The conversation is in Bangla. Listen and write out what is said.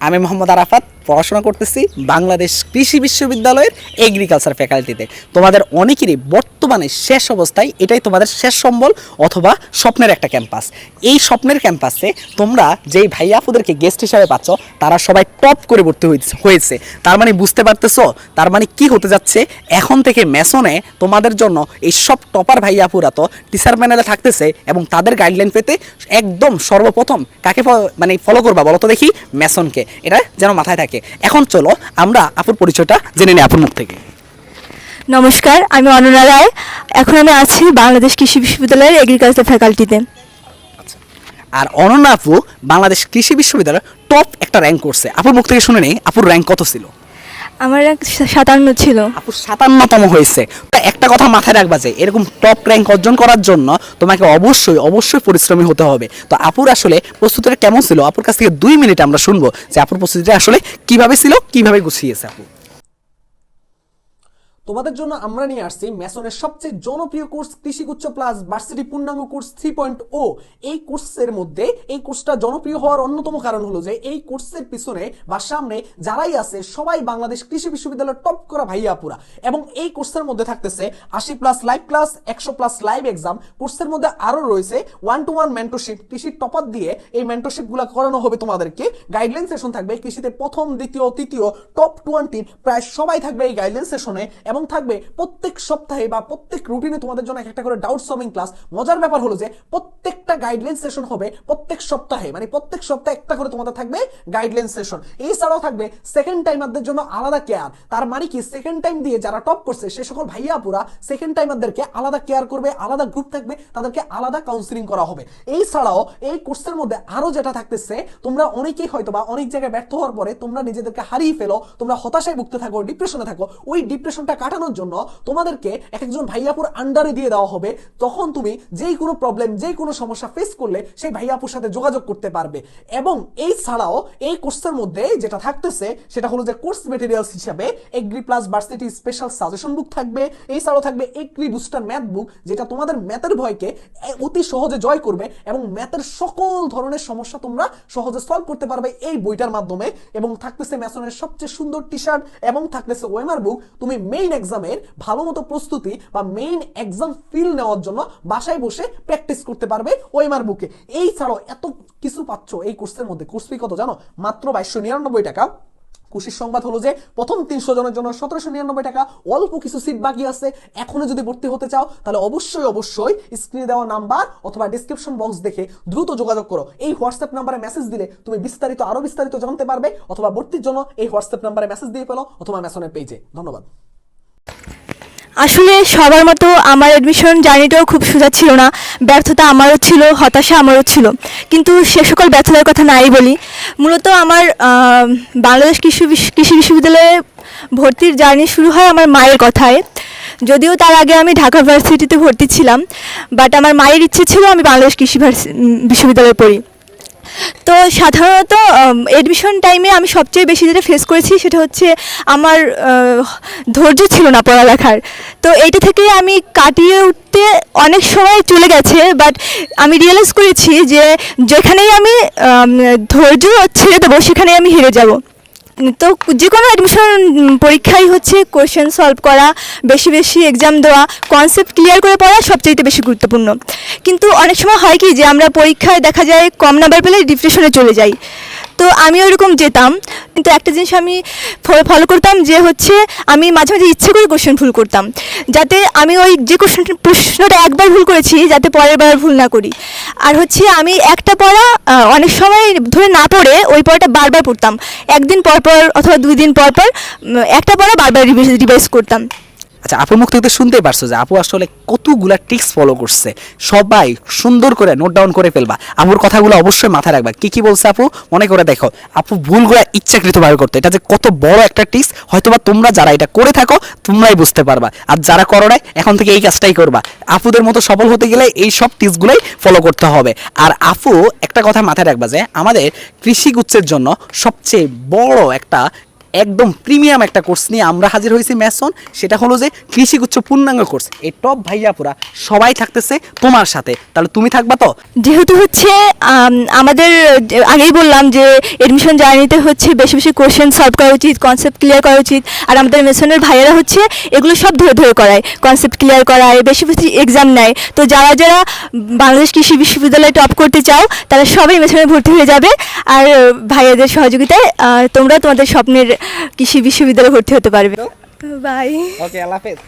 আমি মোহাম্মদ আরাফাত পড়াশোনা করতেছি বাংলাদেশ কৃষি বিশ্ববিদ্যালয়ের এগ্রিকালচার ফ্যাকাল্টিতে তোমাদের অনেকেরই বর্তমানে শেষ অবস্থায় এটাই তোমাদের শেষ সম্বল অথবা স্বপ্নের একটা ক্যাম্পাস এই স্বপ্নের ক্যাম্পাসে তোমরা যেই ভাইয়াপুদেরকে গেস্ট হিসাবে পাচ্ছ, তারা সবাই টপ করে ভর্তি হয়েছে- তার মানে বুঝতে পারতেছো? তার মানে কি হতে যাচ্ছে? এখন থেকে মেসনে তোমাদের জন্য এই সব টপার ভাইয়াপুরা তো টিচার প্যানেলে থাকতেছে এবং তাদের গাইডলাইন পেতে একদম সর্বপ্রথম কাকে মানে ফলো করবা বলো তো দেখি? মেসনকে এটা যেন মাথায় থাকে। এখন চলো আমরা আপুর পরিচয়টা জেনে নিই আপুর মুখ থেকে। নমস্কার আমি অননা রায়। এখন আমি আছি বাংলাদেশ কৃষি বিশ্ববিদ্যালয়ের এগ্রিকালচার ফ্যাকাল্টিতে আর অনন্যা আপু বাংলাদেশ কৃষি বিশ্ববিদ্যালয়ের টপ একটা র্যাঙ্ক করছে। আপুর মুখ থেকে শুনে নেই আপুর র্যাঙ্ক কত ছিল? আমার র্যাঙ্ক সাতান্ন ছিল। আপুর সাতান্নতম হয়েছে। তা একটা কথা মাথায় রাখবা যে এরকম টপ র্যাঙ্ক অর্জন করার জন্য তোমাকে অবশ্যই অবশ্যই পরিশ্রমী হতে হবে। তো আপুর আসলে প্রস্তুতিটা কেমন ছিল? আপুর কাছ থেকে দুই মিনিট আমরা শুনব যে আপুর প্রস্তুতিটা আসলে কীভাবে ছিল, কীভাবে গুছিয়েছে আপু? তোমাদের জন্য আমরা নিয়ে আসছি মেসনের সবচেয়ে জনপ্রিয় কোর্স, কৃষিগুচ্ছ প্লাস ভার্সিটি পূর্ণাঙ্গ কোর্স থ্রি পয়েন্ট ও এই কোর্সের মধ্যে, এই কোর্সটা জনপ্রিয় হওয়ার অন্যতম কারণ হলো যে, এই কোর্সের পিছনে বা সামনে যারাই আছে, সবাই বাংলাদেশ কৃষি বিশ্ববিদ্যালয়ের টপ করা ভাইয়াপুরা। এবং এই কোর্সের মধ্যে থাকতেছে আশি প্লাস লাইভ ক্লাস একশো প্লাস লাইভ এক্সাম কোর্সের মধ্যে আরও রয়েছে ওয়ান টু ওয়ান মেন্টরশিপ কৃষির টপার দিয়ে এই মেন্টরশিপগুলো করানো হবে তোমাদেরকে। গাইডলাইন সেশন থাকবে কৃষিতে প্রথম, দ্বিতীয়, তৃতীয় টপ টোয়েন্টির প্রায় সবাই থাকবে এই গাইডলাইন সেশনে এবং থাকবে প্রত্যেক সপ্তাহে বা প্রত্যেক রুটিনে তোমাদের জন্য একটা করে ডাউট সলভিং ক্লাস মজার ব্যাপার হলো যে প্রত্যেকটা গাইডলাইন সেশন হবে প্রত্যেক সপ্তাহে। মানে প্রত্যেক সপ্তাহে একটা করে তোমাদের থাকবে গাইডলাইন সেশন এছাড়াও থাকবে সেকেন্ড টাইমারদের জন্য আলাদা কেয়ার তার মানে কি সেকেন্ড টাইম দিয়ে যারা টপ করছে, সে সকল ভাইয়াপুরা সেকেন্ড টাইমারদেরকে আলাদা কেয়ার করবে, আলাদা গ্রুপ থাকবে, তাদেরকে আলাদা কাউন্সিলিং করা হবে। এই ছাড়াও এই কোর্সের মধ্যে আরও যেটা থাকতেছে, তোমরা অনেকেই হয়তো বা অনেক জায়গায় ব্যর্থ হওয়ার পরে তোমরা নিজেদেরকে হারিয়ে ফেলো, তোমরা হতাশায় ভুগতে থাকো ডিপ্রেশনে থাকো। ওই ডিপ্রেশনটা কাটানোর জন্য তোমাদেরকে এক একজন ভাইয়াপুর আন্ডারে দিয়ে দেওয়া হবে। তখন তুমি যেই কোনো প্রবলেম যেই কোনো সমস্যা ফেস করলে সেই ভাইয়াপুর সাথে যোগাযোগ করতে পারবে। এবং এই ছাড়াও এই কোর্সের মধ্যে যেটা থাকতেছে, সেটা হলো যে কোর্স মেটেরিয়ালস হিসাবে agri plus varsity special suggestion book থাকবে। এই ছাড়াও থাকবে এগ্রি বুস্টার ম্যাথ বুক যেটা তোমাদের ম্যাথের ভয়কে অতি সহজে জয় করবে এবং ম্যাথের সকল ধরনের সমস্যা তোমরা সহজে সলভ করতে পারবে এই বইটার মাধ্যমে। এবং থাকতেছে ম্যাসনের সবচেয়ে সুন্দর টি শার্ট এবং থাকতেছে ওয়েমার বুক তুমি মেইন এক্সামের ভালো মতো প্রস্তুতি বা মেইন এক্সাম ফিল নেওয়ার জন্য বাসায় বসে প্র্যাকটিস করতে পারবে ওয়েমার বুকে এই ছাড়াও এত কিছু পাচ্ছ এই কোর্সের মধ্যে। কোর্স ফি কত জানো? মাত্র বাইশশো নিরানব্বই টাকা। খুশির সংবাদ হলো যে প্রথম তিনশো জনের জন্য সতেরোশো নিরানব্বই টাকা। অল্প কিছু সিট বাকি আছে। এখনও যদি ভর্তি হতে চাও, তাহলে অবশ্যই অবশ্যই স্ক্রিনে দেওয়া নাম্বার অথবা ডিসক্রিপশন বক্স দেখে দ্রুত যোগাযোগ করো। এই হোয়াটসঅ্যাপ নাম্বারে মেসেজ দিলে তুমি বিস্তারিত, আরও বিস্তারিত জানতে পারবে অথবা ভর্তির জন্য এই হোয়াটসঅ্যাপ নাম্বারে মেসেজ দিয়ে ফেলো অথবা মেসনের পেজে ধন্যবাদ। আসলে সবার মতো আমার অ্যাডমিশন জার্নিটাও খুব সোজা ছিল না। ব্যর্থতা আমারও ছিল, হতাশা আমারও ছিল। কিন্তু সে সকল ব্যর্থতার কথা নাই বলি। মূলত আমার বাংলাদেশ কৃষি কৃষি বিশ্ববিদ্যালয়ে ভর্তির জার্নি শুরু হয় আমার মায়ের কথায়। যদিও তার আগে আমি ঢাকা ভার্সিটিতে ভর্তি ছিলাম বাট আমার মায়ের ইচ্ছে ছিল আমি বাংলাদেশ কৃষি বিশ্ববিদ্যালয়ে পড়ি। তো সাধারণত এডমিশন টাইমে আমি সবচেয়ে বেশি যেটা ফেস করেছি সেটা হচ্ছে আমার ধৈর্য ছিল না পড়ালেখার। তো এইটা থেকে আমি কাটিয়ে উঠতে অনেক সময় চলে গেছে বাট আমি রিয়েলাইজ করেছি যে যেখানেই আমি ধৈর্য ছেড়ে দেবো সেখানেই আমি হেরে যাব। তো যে কোনো অ্যাডমিশন পরীক্ষাই হচ্ছে কোয়েশ্চেন সলভ করা, বেশি বেশি এক্সাম দেওয়া কনসেপ্ট ক্লিয়ার করে পড়া সবচেয়ে বেশি গুরুত্বপূর্ণ। কিন্তু অনেক সময় হয় কি যে আমরা পরীক্ষায় দেখা যায় কম নাম্বার পেলে ডিপ্রেশনে চলে যাই। তো আমি ওরকম যেতাম। কিন্তু একটা জিনিস আমি ফলো করতাম যে হচ্ছে আমি মাঝে মাঝে ইচ্ছে করে কোশ্চেন ভুল করতাম। যাতে আমি ওই যে কোশ্চেন প্রশ্নটা একবার ভুল করেছি যাতে পরের বার ভুল না করি। আর হচ্ছে আমি একটা পড়া অনেক সময় ধরে না পড়ে ওই পড়াটা বারবার পড়তাম। একদিন পর পর অথবা দুই দিন পর পর একটা পড়া বারবার রিভাইজ করতাম। আচ্ছা আপুর মুখ থেকে শুনতে পারছ যে আপু আসলে কতগুলা ট্রিক্স ফলো করছে। সবাই সুন্দর করে নোট ডাউন করে ফেলবা। আপুর কথাগুলো অবশ্যই মাথায় রাখবা। কি কি বলছে আপু? মনে করে দেখো, আপু ভুলগুলো ইচ্ছাকৃতভাবে করতে। এটা যে কত বড় একটা ট্রিক্স হয়তোবা তোমরা যারা এটা করে থাকো, তোমরাই বুঝতে পারবা। আর যারা করো নাই, এখন থেকে এই কাজটাই করবা। আপুদের মতো সফল হতে গেলে এই সব টিপসগুলোই ফলো করতে হবে। আর আপু একটা কথা মাথায় রাখবা যে, আমাদের কৃষি গুচ্ছের জন্য সবচেয়ে বড় একটা একদম প্রিমিয়াম একটা কোর্স নিয়ে আমরা হাজির হয়েছি ম্যাসন। সেটা হলো যে কৃষিগুচ্ছ পূর্ণাঙ্গ কোর্স। এই টপ ভাইয়া ভাইয়াপুরা সবাই থাকতেছে তোমার সাথে। তাহলে তুমি থাকবা তো? যেহেতু হচ্ছে আমাদের, আগেই বললাম যে এডমিশন জার্নিতে হচ্ছে বেশি বেশি কোশ্চেন সলভ করা উচিত কনসেপ্ট ক্লিয়ার করা উচিত। আর আমাদের মেশনের ভাইয়েরা হচ্ছে এগুলো সব ধরে ধরে করায়। কনসেপ্ট ক্লিয়ার করায়, বেশি বেশি এক্সাম নেয়। তো যারা যারা বাংলাদেশ কৃষি বিশ্ববিদ্যালয়ে টপ করতে চাও, তারা সবাই মেশনে ভর্তি হয়ে যাবে। আর ভাইয়াদের সহযোগিতায় তোমরা তোমাদের স্বপ্নের কৃষি বিশ্ববিদ্যালয়ে ভর্তি হতে পারবে। বাই ওকে আল্লাহ হাফেজ।